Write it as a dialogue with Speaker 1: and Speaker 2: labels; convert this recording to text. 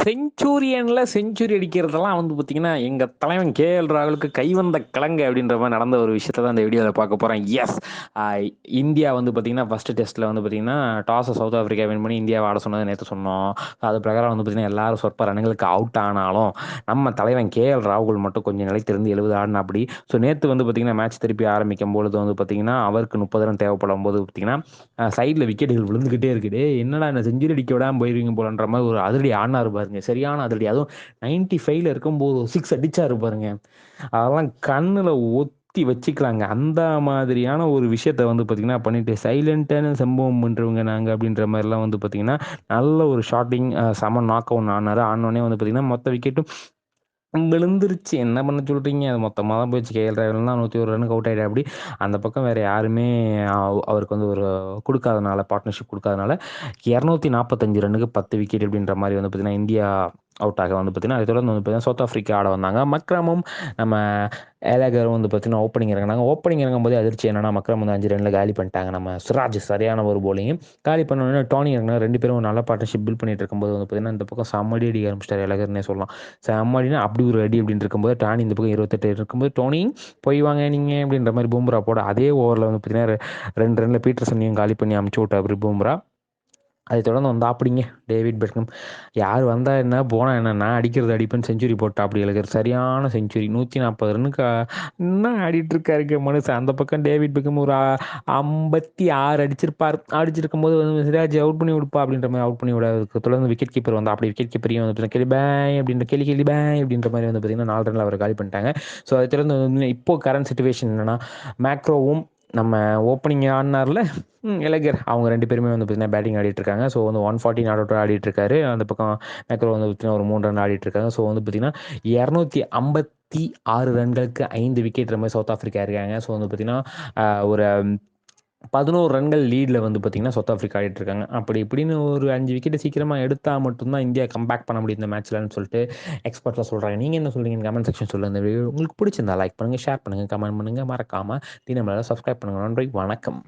Speaker 1: செஞ்சுரியனில் century அடிக்கிறதெல்லாம் வந்து பார்த்தீங்கன்னா எங்கள் தலைவன் கேஎல் ராகுலுக்கு கைவந்த கலங்க அப்படின்ற மாதிரி நடந்த ஒரு விஷயத்தை தான் இந்த வீடியோவில் பார்க்க போகிறேன் எஸ் இந்தியா வந்து பார்த்தீங்கன்னா ஃபஸ்ட்டு டெஸ்ட்டில் வந்து பார்த்தீங்கன்னா டாஸை சவுத் ஆஃப்ரிக்கா வின் பண்ணி இந்தியாவை ஆட சொன்னது நேற்று சொன்னோம். அது பிரகாரம் வந்து பார்த்தீங்கன்னா எல்லாரும் சொற்ப ரன்களுக்கு அவுட் ஆனாலும் நம்ம தலைவன் கேஎல் ராகுல் மட்டும் கொஞ்சம் நிலைத்திருந்து எழுபது ஆடினா அப்படி. ஸோ நேற்று வந்து பார்த்தீங்கன்னா மேட்ச் திருப்பி ஆரம்பிக்கும் பொழுது வந்து பார்த்தீங்கன்னா அவருக்கு முப்பது ரன் தேவைப்படும் போது பார்த்தீங்கன்னா சைடில் விக்கெட்டுகள் விழுந்துக்கிட்டே இருக்குது என்னடா இந்த செஞ்சுரி அடிக்க விடாமல் போயிருவீங்க போலன்ற மாதிரி ஒரு அதிரடி ஆடினார் பாருங்க சரியான அதிரடி. அதுவும் நைன்டி ஃபைவ்ல இருக்கும்போது சிக்ஸ் அடிச்சாரு பாருங்க. அதெல்லாம் கண்ணில் ஒத்தி வச்சுக்கலாங்க. அந்த மாதிரியான ஒரு விஷயத்த வந்து பார்த்தீங்கன்னா பண்ணிட்டு சைலண்டான சம்பவம் பண்ணுறவங்க நாங்கள் அப்படின்ற மாதிரிலாம் வந்து பார்த்தீங்கன்னா நல்ல ஒரு ஷாட்டிங் செம நாக் அவுன் ஆனார். ஆனோடனே வந்து பார்த்தீங்கன்னா மொத்த விக்கெட்டும் விழுந்துருச்சு. என்ன பண்ண சொல்கிறீங்க அது மொத்தமாக தான் போயிடுச்சு கேஎல் ராகுல் தான் நூற்றி ஒரு ரனுக்கு அவுட் ஆகிடு அப்படி. அந்த பக்கம் வேறு யாருமே அவருக்கு வந்து ஒரு கொடுக்காதனால பார்ட்னர்ஷிப் கொடுக்காதனால இரநூத்தி நாற்பத்தஞ்சு ரன்னுக்கு பத்து விக்கெட் அப்படின்ற மாதிரி வந்து பார்த்திங்கன்னா இந்தியா அவுட் ஆக வந்து பார்த்தீங்கன்னா அதை தொடர்ந்து வந்து பார்த்தீங்கன்னா சவுத் ஆஃப்ரிக்கா ஆட வந்தாங்க. மக்ரமும் நம்ம ஏலகரும் வந்து பார்த்தீங்கன்னா ஓப்பனிங் இறங்கினாங்க. ஓப்பனிங் இறங்கும் போது அதிர்ச்சி என்னன்னா மக்ரம் வந்து அஞ்சு ரனில் காலி பண்ணிட்டாங்க. நம்ம சுராஜ் சரியான ஒரு போலிங் காலி பண்ணோடனே டோனி இறங்கினா ரெண்டு பேரும் நல்ல பார்ட்னர்ஷிப் பில்ட் பண்ணிட்டு இருக்கும்போது வந்து பார்த்தீங்கன்னா இந்த பக்கம் செம்மடி அடி ஆரம்பிச்சிட்டார் ஏலகர்னே சொல்லலாம். செம்மடினா அப்படி ஒரு அடி அப்படின்னு இருக்கும்போது டானி இந்த பக்கம் இருபத்தெட்டு இருக்கும்போது டோனி போய் வாங்க நீங்கள் அப்படின்ற மாதிரி பூம்ரா போட அதே ஓவரில் வந்து பார்த்தீங்கன்னா ரெண்டு ரனில் பீட்டர்சனையும் காலி பண்ணி அமுச்சு விட்டா அப்படி பூம்ரா. அதை தொடர்ந்து வந்தா அப்படிங்க. டேவிட் பெட்கம் யார் வந்தால் என்ன போனால் என்ன நான் அடிக்கிறது அடிப்பேன் செஞ்சுரி போட்டா அப்படி எழுதுற சரியான செஞ்சுரி. நூற்றி நாற்பது ரன்னுக்கு என்ன ஆடிட்டு இருக்காரு மனுஷன். அந்த பக்கம் டேவிட் பெக்கம் ஒரு ஐம்பத்தி ஆறு அடிச்சிருப்பார். அடிச்சிருக்கும் போது வந்து சிராஜ் அவுட் பண்ணி விடுப்பா அப்படின்ற மாதிரி அவுட் பண்ணி விடாதுக்கு தொடர்ந்து விக்கெட் கீப்பர் வந்து அப்படி விக்கெட் கீப்பரையும் வந்து கேள்வி பேய் அப்படின்ற கேள்வி கேள்வி பேய் அப்படின்ற மாதிரி வந்து பார்த்தீங்கன்னா நாலு ரன்ல அவர் காலி பண்ணிட்டாங்க. ஸோ அதை தொடர்ந்து இப்போ கரண்ட் சுச்சுவேஷன் என்னன்னா மேக்ரோவும் நம்ம ஓப்பனிங் ஆடினார்ல? இலகர் அவங்க ரெண்டு பேருமே வந்து பார்த்தீங்கன்னா பேட்டிங் ஆடிட்டு இருக்காங்க ஸோ வந்து ஒன் ஃபார்ட்டி நாட் அவுட் ஆடிட்டு இருக்காரு அந்த பக்கம் மேக்ரோ வந்து பார்த்தீங்கன்னா ஒரு மூணு ரன் ஆடிட்டு இருக்காங்க ஸோ வந்து பார்த்தீங்கன்னா இரநூத்தி ஐம்பத்தி ஆறு ரன்களுக்கு ஐந்து விக்கெட் மாதிரி சவுத் ஆஃப்ரிக்கா இருக்காங்க. ஸோ வந்து பார்த்தீங்கன்னா ஒரு பதினோரு ரன்கள் லீடில் வந்து பார்த்திங்கன்னா சவுத் ஆஃப்ரிக்கா ஆடிட்டு இருக்காங்க அப்படி இப்படின்னு ஒரு அஞ்சு விக்கெட்டை சீக்கிரமாக எடுத்தால் மட்டும்தான் இந்தியா கம்பேக் பண்ண முடியும் இந்த மேட்ச்லன்னு சொல்லிட்டு எக்ஸ்பர்ட்லாம் சொல்கிறாங்க நீங்கள் என்ன சொல்கிறீங்க கமெண்ட் செக்ஷன் சொல்லுங்கள் இந்த வீடியோ உங்களுக்கு பிடிச்சிருந்தா லைக் பண்ணுங்கள் ஷேர் பண்ணுங்கள் கமெண்ட் பண்ணுங்கள் மறக்காமல் தினமலை சப்ஸ்கிரைப் பண்ணுங்கள் நன்றி வணக்கம்.